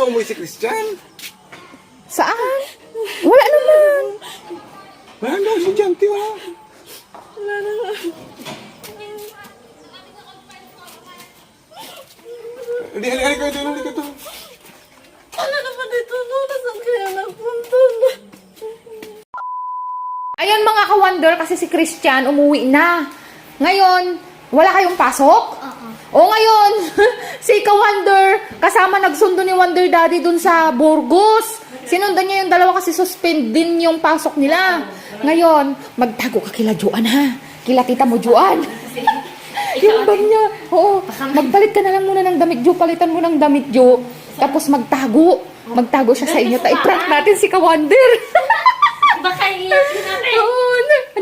ba umuwi si Christian? Saan? Wala naman. Wala daw si Janty, oh. Hindi, halika, halika doon, halika doon. Ano naman dito, no? Nasaan kaya nagpunta? Ayan mga ka-wonder, kasi si Christian umuwi na. Ngayon, wala kayong pasok? O ngayon, si ka-wonder, kasama nagsundo ni Wonder Daddy dun sa Burgos. Sinundan niya yung dalawa kasi suspend din yung pasok nila. Ngayon, magtago ka kila Juan ha. Kila tita mo Juan. yung bag niya. Oo, magpalit ka na lang muna ng damit Jo. Palitan mo ng damit Jo. Tapos magtago. Magtago siya sa inyo. Ta-prank natin si ka-wonder. Baka iiyakin natin. Oo,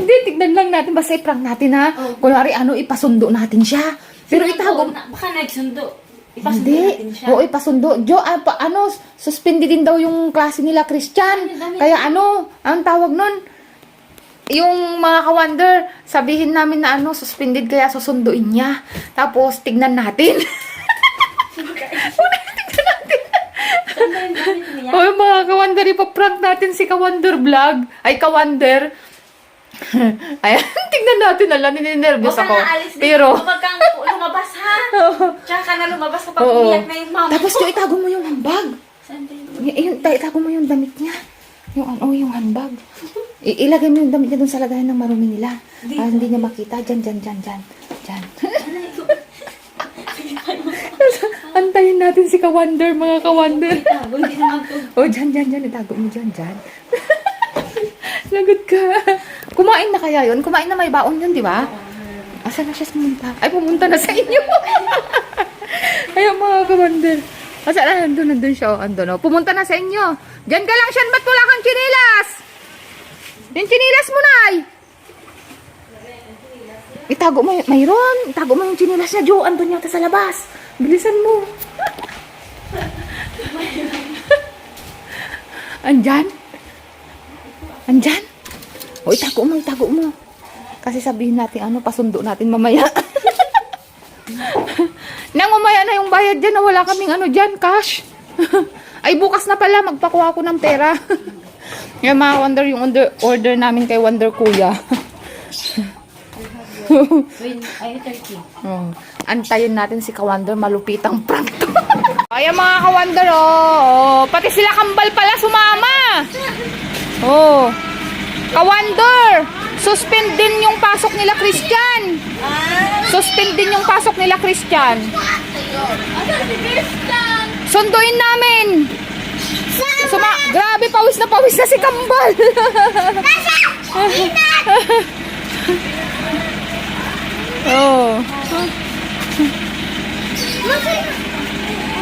hindi, tignan lang natin. Basta i-prank natin ha. Kunwari, ano, ipasundo natin siya. Pero itago. Baka nagsundo. Ipasundo Hindi. siya. Oo, ipasundo. Jo, ah, pa, ano, suspended din daw yung klase nila, Christian. Kaya ano, ang tawag nun, yung mga ka-wonder, sabihin namin na ano, suspended kaya susunduin niya. Tapos, tignan natin. Saan ba yung gamit niya? Oo, mga ka-wonder, ipaprank natin si ka-wonder vlog. Ay, ka-wonder. Ayan, tignan natin. Alam, nininervous Huwag ka ako. na alis dito. Pero, Huwag kang lumabas ha. Tsaka ka na lumabas kapag Oo. umiyak na yung mama. Tapos, Jo, itago mo yung handbag. Saan ba yun? Y- yung, ta- itago mo yung damit niya. Yung ano, yung handbag. I- ilagay mo yung damit niya dun sa lagayan ng marumi nila. Para hindi niya makita. Diyan, diyan, diyan, diyan. Diyan. Antayin natin si Kawander, mga Kawander. Tago, hindi naman to. Oh, diyan, diyan, diyan. Itago mo diyan, diyan. Lagot ka. Kumain na kaya yun? Kumain na may baon yun, di ba? Asa na siya pumunta? Ay, pumunta na sa inyo. Ayun, mga Kawander. Asa na, nandun, nandun siya. Oh, andun, oh. Pumunta na sa inyo. Diyan ka lang siya. Ba't wala kang chinilas? Yung chinilas mo, Nay. Itago mo, mayroon. Itago mo yung chinilas niya, Jo. Andun yata sa labas. Bilisan mo. Andyan? Andyan? O, itago mo, itago mo. Kasi sabihin natin, ano, pasundo natin mamaya. Nang umaya na yung bayad dyan na wala kaming ano dyan, cash. Ay, bukas na pala, magpakuha ko ng pera. yung mga Wonder, yung order, order namin kay Wonder Kuya. Wait, ay, 30. Oh, antayin natin si Kawander malupitang prank to. Ayan mga Kawander, oh, oh. Pati sila kambal pala sumama. Oh. Kawander, suspend din yung pasok nila Christian. Suspend din yung pasok nila Christian. Sunduin namin. Suma grabe, pawis na pawis na si Kambal. oh.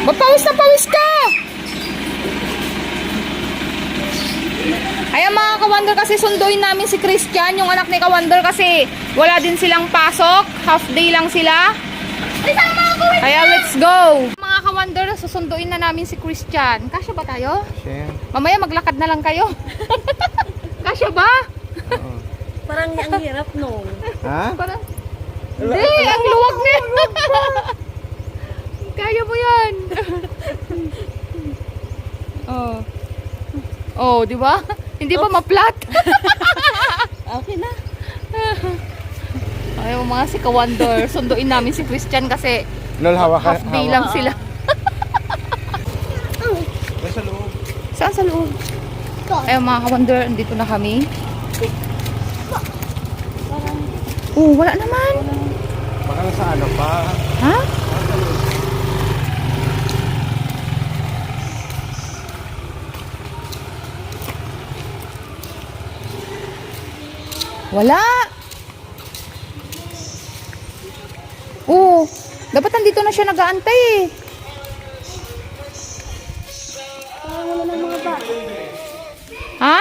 Magpawis na pawis ka! Ayan mga kawander kasi sunduin namin si Christian, yung anak ni kawander kasi wala din silang pasok. Half day lang sila. Kaya let's go! Mga kawander, susunduin na namin si Christian. Kasya ba tayo? Siya. Mamaya maglakad na lang kayo. Kasya ba? Parang ang hirap no. Ha? Parang... Hindi, ang luwag niya. Kaya mo yan. oh. Oh, di ba? Hindi ba ma-flat? Okay na. Ayaw mga si Kawander. Sunduin namin si Christian kasi Lol, hawak ka. half day lang sila. Nasa loob. Saan sa loob? Ayaw mga Kawander, andito na kami. Oh, wala naman. Baka nasa ano pa. Ha? Wala. Oo. Dapat nandito na siya nag-aantay eh. Ha?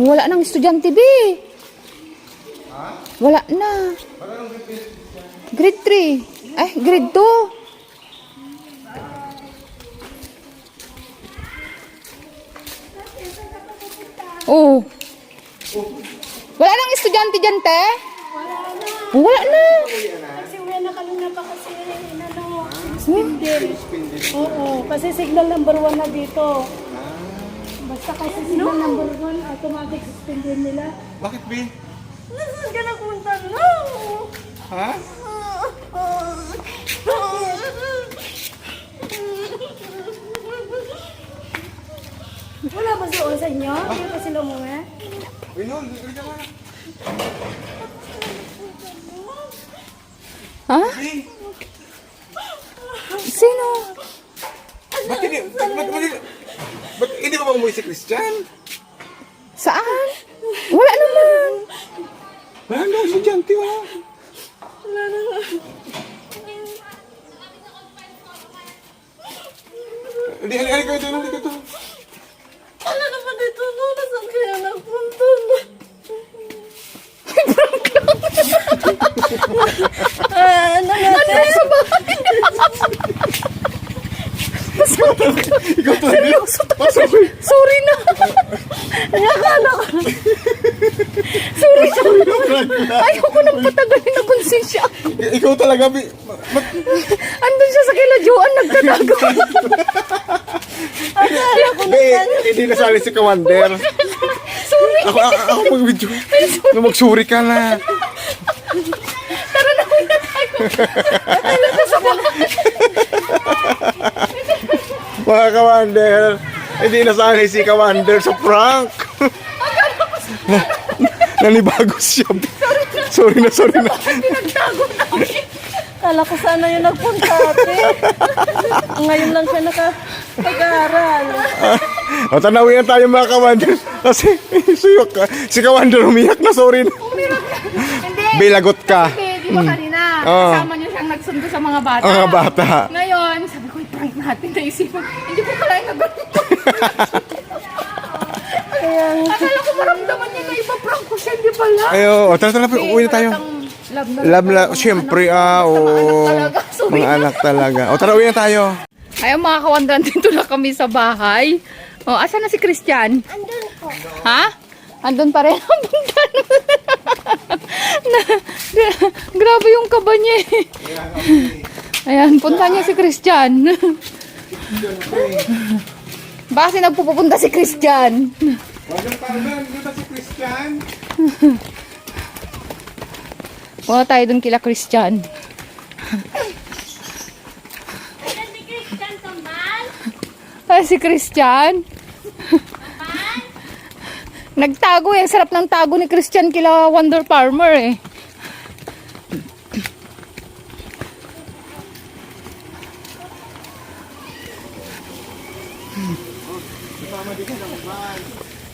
Wala nang estudyante, B. Wala na. Grade 3. Ay, grade 2. Oh. Wala nang estudyante dyan, te? Wala na. Wala na. Kasi wala na kanina pa kasi ano. Spindle. Oo, kasi signal number one na dito. Basta kasi signal number one, automatic spindle nila. Bakit, B? Nasaan ka nagpunta? No! Ha? Wala ba doon sa inyo? Hindi pa sila umuwi? No, hindi ka na. Ha? Sino? ba't hindi, ba't, ba't, ba't, ba't hindi ba umuwi si Christian? Saan? Wala naman. Wala daw, si Janty, wala. Hindi, halika, halika doon, halika doon. Ano naman dito? No, nasaan kaya nagpunta? Ah, ano natin? Ikaw to, Seryoso talaga. Sorry na. Nakakala ko. Sorry na. Ayoko nang patagalin ng konsensya. Ikaw talaga, B. Ba't, Andun siya sa kila Joan, nagtatago. B, hindi nasali si Commander. Sorry. Ako, ako, ako mag-video. No, magsuri ka na. Tara na, uwi na tayo. Natala ka sa bahay. Mga Commander, hindi nasali si Commander sa prank. Nanibago siya. Sorry na, sorry na. Pinagtago namin. Kala ko sana yung nagpunta ate. Ngayon lang siya nakapag-aral. O, tanawin tayo mga Commander. Kasi, suyok ka. Si Commander umiyak na, sorry na. Hindi. Bilagot ka. Hindi, di ba kanina? Oo. Kasama niyo siyang nagsundo sa mga bata. Mga bata. Ngayon, sabi ko, i-prank natin. Naisipan, hindi ko pala yung nagano. Kaya Akala ko maramdaman niya na ipaprank ko siya, hindi pala. Ayo, o, tara, tara, uwi na tayo. Love na Love na, siyempre, ah, Mga anak oo. talaga. Sorry Mga na. anak talaga. O, tara, uwi na tayo. Ayun mga kawandran, dito na kami sa bahay. O, asan na si Christian? andun po. Ha? Andun pa rin ang na, gra- grabe yung kaba niya eh. Ayan, punta niya si Christian. Baka kasi nagpupunta si Christian. Walang parang, dito si Christian. Wala tayo dun kila Christian. Ayan si Christian Tambal. Ay, si Christian. Nagtago eh. Ang sarap ng tago ni Christian kila Wonder Farmer eh.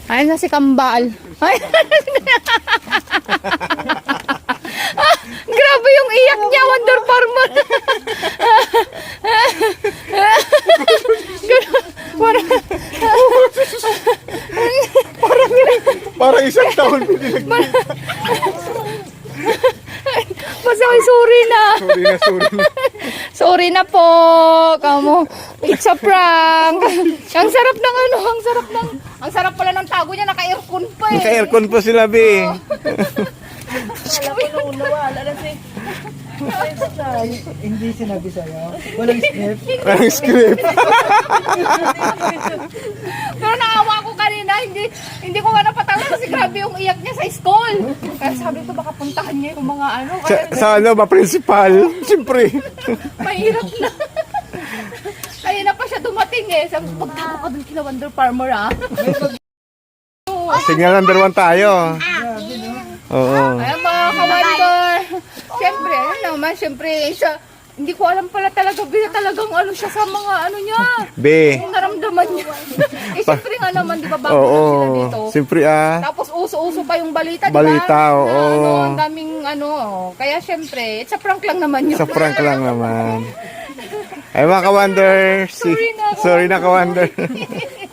Ayun na si Kambal. Ay, Grabe yung iyak niya, Wonder Farmer. Parang, Parang isang taon pinilag. basta may sorry na. Sorry na, sorry na. Sorry na po. Kamo. It's a prank. ang sarap ng ano, ang sarap ng, ang sarap pala ng tago niya, naka-aircon pa eh. Naka-aircon po sila, B. Kala ko nung nawala na si... Hindi sinabi sa'yo. Walang script. Parang script. Pero naawa ko kanina, hindi hindi ko nga napatawa kasi grabe yung iyak niya sa school. Kaya sabi ko baka puntahan niya yung mga ano, Sa, kaya sa ano ba, principal? Siyempre. mahirap na. Kaya na pa siya dumating eh. Sabi ko, magtago ka dun kila Wonder Farmer ah. Signal number one tayo. Oo. Ayan mga ka-wonder. Siyempre, ano naman, siyempre, siya, hindi ko alam pala talaga, bila talagang ano siya sa mga ano niya. B. Yung naramdaman niya. Eh, siyempre nga naman, di ba, bago Oo. lang sila dito. Siyempre ah. Tapos uso-uso pa yung balita, di ba? Balita, oo. Na, ano, ang daming ano. Kaya syempre, it's a prank lang naman yun. Sa prank lang naman. Ay mga ka-wonder. Si, Sorry na, sorry na ka-wonder.